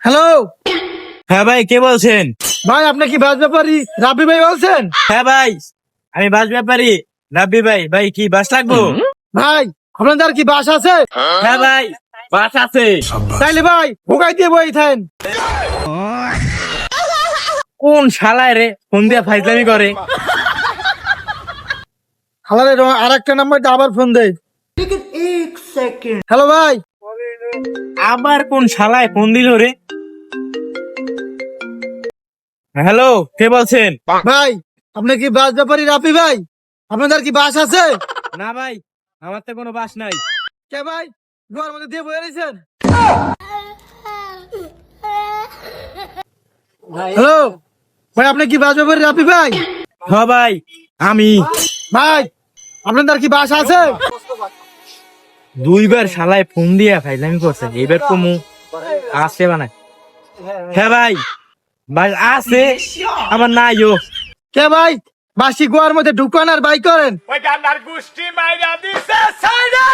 Hello? হ্যাঁ ভাই কে বলছেন? ভাই আপনি কি বাস ব্যাপারি? রাব্বি ভাই বলছেন? হ্যাঁ ভাই আমি বাস ব্যাপারি। রাব্বি ভাই ভাই কি বাস লাগবো? ভাই আপনাদের কি বাস আছে? হ্যাঁ ভাই বাস আছে। তাইলে ভাই ভোগাই দিয়ে বই থাকেন কোন শালায় রে ফোন দিয়ে ফাইজলামি করে? হালারে আর একটা নাম্বার আবার ফোন দেয় হ্যালো ভাই। আবার কোন শালায় ফোন দিল রে? হ্যালো কে বলছেন? ভাই আপনি কি বাস ব্যাপারী রাপি ভাই? আপনাদের কি বাস আছে? না ভাই আমার তো কোনো বাস নাই। কে ভাই? ঘর মধ্যে দিয়ে বয়ে রয়েছেন হ্যালো ভাই আপনি কি বাস ব্যাপারী রাপি ভাই? হ্যাঁ ভাই আমি। ভাই আপনাদের কি বাস আছে? দুইবার শালায় ফোন দিয়া ফাইলামি করছে এবার কমু আসে বানায় হ্যাঁ ভাই ভাই আছে আমার নাই ও। কে ভাই? বাসি গোয়ার মধ্যে ঢুকান আর বাই করেন। ওই গান্ডার গুষ্টি মাইরা দিছে সাইডা